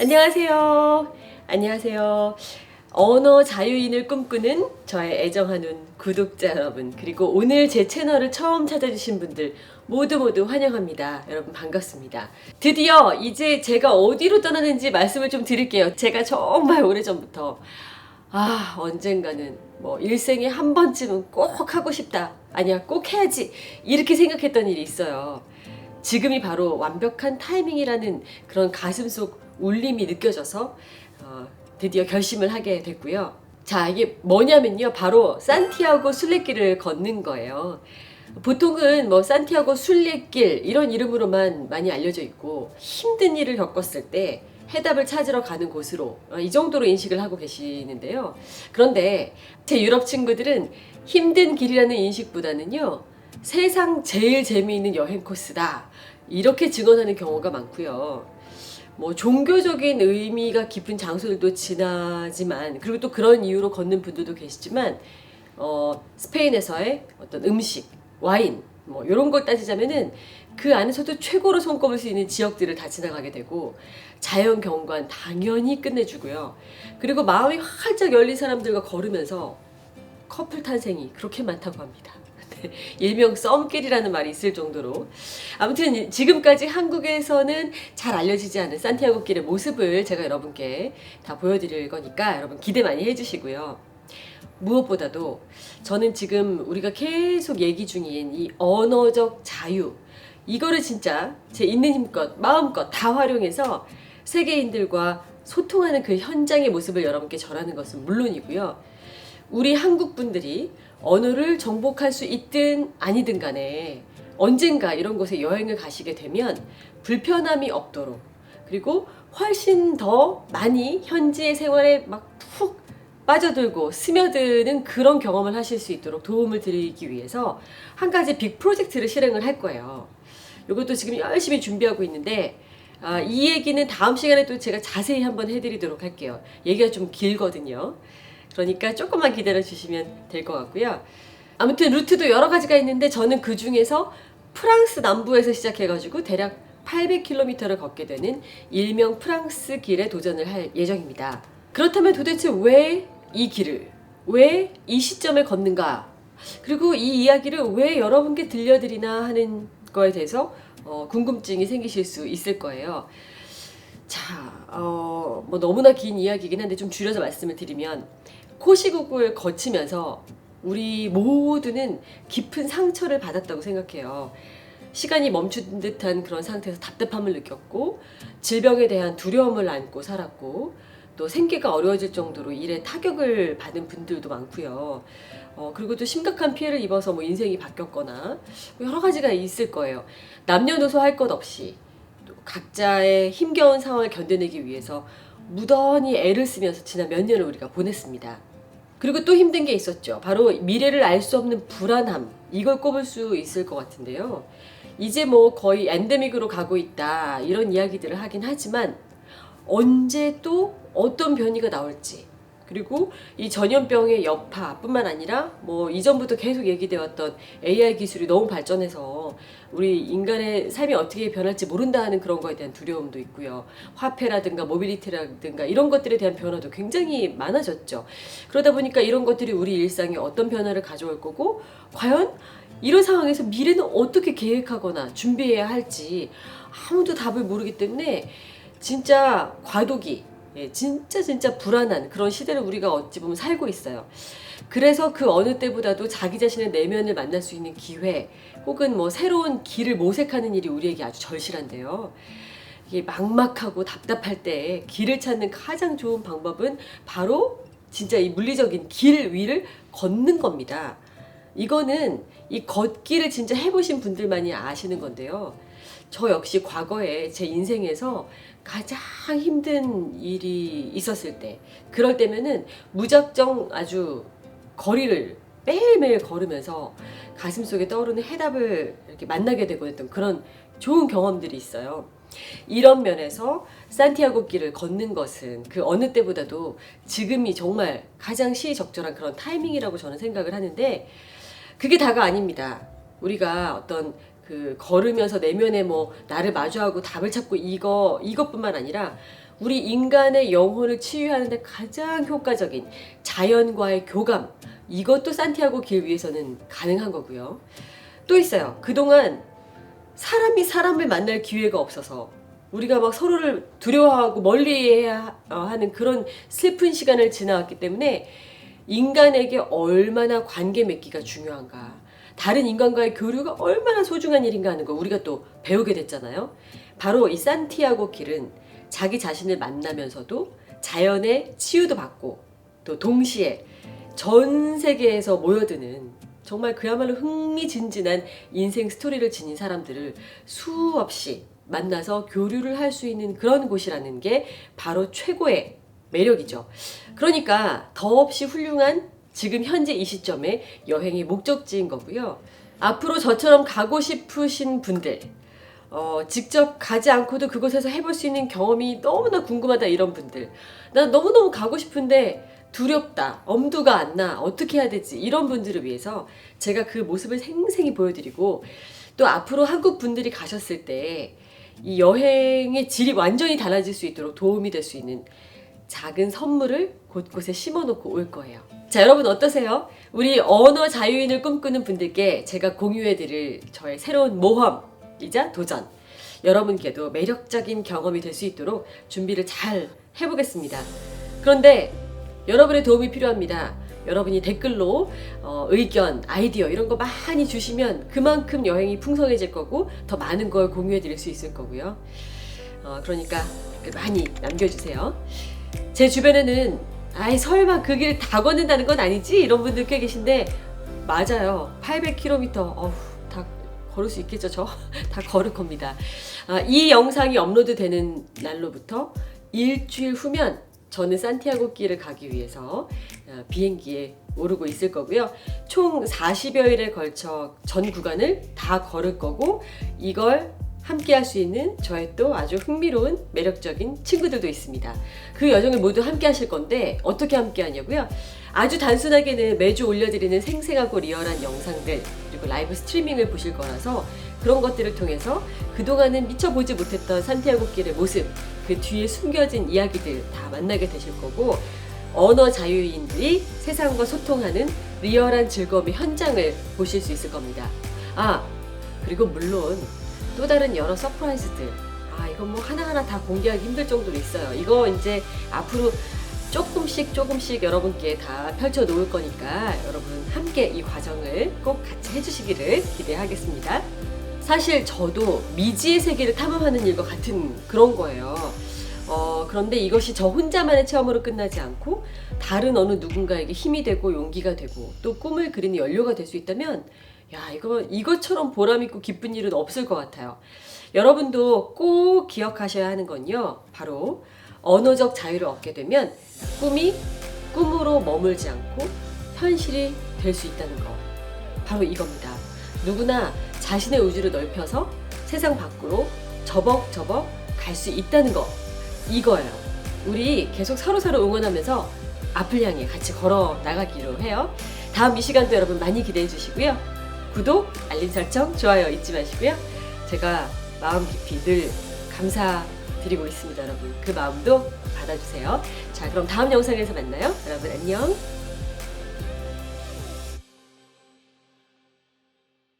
안녕하세요. 안녕하세요. 언어 자유인을 꿈꾸는 저의 애정하는 구독자 여러분, 그리고 오늘 제 채널을 처음 찾아주신 분들 모두 모두 환영합니다. 여러분 반갑습니다. 드디어 이제 제가 어디로 떠나는지 말씀을 좀 드릴게요. 제가 정말 오래전부터 아, 언젠가는 뭐 일생에 한 번쯤은 꼭 하고 싶다. 아니야, 꼭 해야지. 이렇게 생각했던 일이 있어요. 지금이 바로 완벽한 타이밍이라는 그런 가슴 속 울림이 느껴져서 어, 드디어 결심을 하게 됐고요. 자, 이게 뭐냐면요. 바로 산티아고 순례길을 걷는 거예요. 보통은 뭐 산티아고 순례길 이런 이름으로만 많이 알려져 있고 힘든 일을 겪었을 때 해답을 찾으러 가는 곳으로 어, 이 정도로 인식을 하고 계시는데요. 그런데 제 유럽 친구들은 힘든 길이라는 인식보다는요. 세상 제일 재미있는 여행 코스다. 이렇게 증언하는 경우가 많고요. 뭐 종교적인 의미가 깊은 장소들도 지나지만 그리고 또 그런 이유로 걷는 분들도 계시지만 어, 스페인에서의 어떤 음식, 와인 뭐 이런 걸 따지자면은 그 안에서도 최고로 손꼽을 수 있는 지역들을 다 지나가게 되고 자연 경관 당연히 끝내주고요. 그리고 마음이 활짝 열린 사람들과 걸으면서 커플 탄생이 그렇게 많다고 합니다. 네, 일명 썸길이라는 말이 있을 정도로 아무튼 지금까지 한국에서는 잘 알려지지 않은 산티아고 길의 모습을 제가 여러분께 다 보여드릴 거니까 여러분 기대 많이 해주시고요. 무엇보다도 저는 지금 우리가 계속 얘기 중인 이 언어적 자유 이거를 진짜 제 있는 힘껏 마음껏 다 활용해서 세계인들과 소통하는 그 현장의 모습을 여러분께 전하는 것은 물론이고요. 우리 한국 분들이 언어를 정복할 수 있든 아니든 간에 언젠가 이런 곳에 여행을 가시게 되면 불편함이 없도록 그리고 훨씬 더 많이 현지의 생활에 막 푹 빠져들고 스며드는 그런 경험을 하실 수 있도록 도움을 드리기 위해서 한 가지 빅 프로젝트를 실행을 할 거예요. 이것도 지금 열심히 준비하고 있는데 아, 이 얘기는 다음 시간에 또 제가 자세히 한번 해드리도록 할게요. 얘기가 좀 길거든요. 그러니까 조금만 기다려 주시면 될 것 같고요. 아무튼 루트도 여러 가지가 있는데 저는 그 중에서 프랑스 남부에서 시작해가지고 대략 800km를 걷게 되는 일명 프랑스 길에 도전을 할 예정입니다. 그렇다면 도대체 왜 이 길을, 왜 이 시점에 걷는가? 그리고 이 이야기를 왜 여러분께 들려드리나 하는 거에 대해서 어, 궁금증이 생기실 수 있을 거예요. 자, 어, 뭐 너무나 긴 이야기긴 한데 좀 줄여서 말씀을 드리면 코시국을 거치면서 우리 모두는 깊은 상처를 받았다고 생각해요. 시간이 멈춘 듯한 그런 상태에서 답답함을 느꼈고 질병에 대한 두려움을 안고 살았고 또 생계가 어려워질 정도로 일에 타격을 받은 분들도 많고요. 어, 그리고 또 심각한 피해를 입어서 뭐 인생이 바뀌었거나 뭐 여러 가지가 있을 거예요. 남녀노소 할 것 없이 또 각자의 힘겨운 상황을 견뎌내기 위해서 무던히 애를 쓰면서 지난 몇 년을 우리가 보냈습니다. 그리고 또 힘든 게 있었죠. 바로 미래를 알 수 없는 불안함. 이걸 꼽을 수 있을 것 같은데요. 이제 뭐 거의 엔데믹으로 가고 있다. 이런 이야기들을 하긴 하지만 언제 또 어떤 변이가 나올지 그리고 이 전염병의 여파뿐만 아니라 뭐 이전부터 계속 얘기되었던 AI 기술이 너무 발전해서 우리 인간의 삶이 어떻게 변할지 모른다 하는 그런 거에 대한 두려움도 있고요. 화폐라든가 모빌리티라든가 이런 것들에 대한 변화도 굉장히 많아졌죠. 그러다 보니까 이런 것들이 우리 일상에 어떤 변화를 가져올 거고 과연 이런 상황에서 미래는 어떻게 계획하거나 준비해야 할지 아무도 답을 모르기 때문에 진짜 과도기 예, 진짜 진짜 불안한 그런 시대를 우리가 어찌 보면 살고 있어요. 그래서 그 어느 때보다도 자기 자신의 내면을 만날 수 있는 기회 혹은 뭐 새로운 길을 모색하는 일이 우리에게 아주 절실한데요. 이게 막막하고 답답할 때 길을 찾는 가장 좋은 방법은 바로 진짜 이 물리적인 길 위를 걷는 겁니다. 이거는 이 걷기를 진짜 해보신 분들만이 아시는 건데요. 저 역시 과거에 제 인생에서 가장 힘든 일이 있었을 때, 그럴 때면은 무작정 아주 거리를 매일매일 걸으면서 가슴 속에 떠오르는 해답을 이렇게 만나게 되고 했던 그런 좋은 경험들이 있어요. 이런 면에서 산티아고 길을 걷는 것은 그 어느 때보다도 지금이 정말 가장 시적절한 그런 타이밍이라고 저는 생각을 하는데 그게 다가 아닙니다. 우리가 어떤 그 걸으면서 내면에 뭐 나를 마주하고 답을 찾고 이거 이것뿐만 아니라 우리 인간의 영혼을 치유하는데 가장 효과적인 자연과의 교감 이것도 산티아고 길 위에서는 가능한 거고요. 또 있어요. 그동안 사람이 사람을 만날 기회가 없어서 우리가 막 서로를 두려워하고 멀리해야 하는 그런 슬픈 시간을 지나왔기 때문에 인간에게 얼마나 관계 맺기가 중요한가. 다른 인간과의 교류가 얼마나 소중한 일인가 하는 걸 우리가 또 배우게 됐잖아요. 바로 이 산티아고 길은 자기 자신을 만나면서도 자연의 치유도 받고 또 동시에 전 세계에서 모여드는 정말 그야말로 흥미진진한 인생 스토리를 지닌 사람들을 수없이 만나서 교류를 할 수 있는 그런 곳이라는 게 바로 최고의 매력이죠. 그러니까 더없이 훌륭한 지금 현재 이 시점에 여행의 목적지인 거고요. 앞으로 저처럼 가고 싶으신 분들, 어, 직접 가지 않고도 그곳에서 해볼 수 있는 경험이 너무나 궁금하다 이런 분들, 나 너무너무 가고 싶은데 두렵다, 엄두가 안 나, 어떻게 해야 되지 이런 분들을 위해서 제가 그 모습을 생생히 보여드리고 또 앞으로 한국 분들이 가셨을 때 이 여행의 질이 완전히 달라질 수 있도록 도움이 될 수 있는 작은 선물을 곳곳에 심어놓고 올 거예요. 자, 여러분 어떠세요? 우리 언어 자유인을 꿈꾸는 분들께 제가 공유해드릴 저의 새로운 모험이자 도전. 여러분께도 매력적인 경험이 될 수 있도록 준비를 잘 해보겠습니다. 그런데 여러분의 도움이 필요합니다. 여러분이 댓글로 어, 의견, 아이디어 이런 거 많이 주시면 그만큼 여행이 풍성해질 거고 더 많은 걸 공유해 드릴 수 있을 거고요. 어, 그러니까 많이 남겨주세요. 제 주변에는 아이 설마 그 길 다 걷는다는 건 아니지? 이런 분들 꽤 계신데 맞아요. 800km 어후 다 걸을 수 있겠죠 저? 다 걸을 겁니다. 아, 이 영상이 업로드 되는 날로부터 일주일 후면 저는 산티아고 길을 가기 위해서 어, 비행기에 오르고 있을 거고요. 총 40여일에 걸쳐 전 구간을 다 걸을 거고 이걸 함께 할 수 있는 저의 또 아주 흥미로운 매력적인 친구들도 있습니다. 그 여정을 모두 함께 하실 건데 어떻게 함께 하냐고요? 아주 단순하게는 매주 올려드리는 생생하고 리얼한 영상들 그리고 라이브 스트리밍을 보실 거라서 그런 것들을 통해서 그동안은 미처 보지 못했던 산티아고 길의 모습 그 뒤에 숨겨진 이야기들 다 만나게 되실 거고 언어 자유인들이 세상과 소통하는 리얼한 즐거움의 현장을 보실 수 있을 겁니다. 아 그리고 물론 또 다른 여러 서프라이즈들 아 이건 뭐 하나하나 다 공개하기 힘들 정도로 있어요. 이거 이제 앞으로 조금씩 조금씩 여러분께 다 펼쳐 놓을 거니까 여러분 함께 이 과정을 꼭 같이 해주시기를 기대하겠습니다. 사실 저도 미지의 세계를 탐험하는 일과 같은 그런 거예요. 어, 그런데 이것이 저 혼자만의 체험으로 끝나지 않고 다른 어느 누군가에게 힘이 되고 용기가 되고 또 꿈을 그리는 연료가 될 수 있다면 야, 이거, 이것처럼 보람있고 기쁜 일은 없을 것 같아요. 여러분도 꼭 기억하셔야 하는 건요. 바로 언어적 자유를 얻게 되면 꿈이 꿈으로 머물지 않고 현실이 될 수 있다는 거. 바로 이겁니다. 누구나 자신의 우주를 넓혀서 세상 밖으로 저벅저벅 갈 수 있다는 거. 이거예요. 우리 계속 서로서로 응원하면서 앞을 향해 같이 걸어 나가기로 해요. 다음 이 시간도 여러분 많이 기대해 주시고요. 구독, 알림 설정, 좋아요 잊지 마시고요. 제가 마음 깊이 늘 감사드리고 있습니다, 여러분. 그 마음도 받아주세요. 자, 그럼 다음 영상에서 만나요. 여러분 안녕.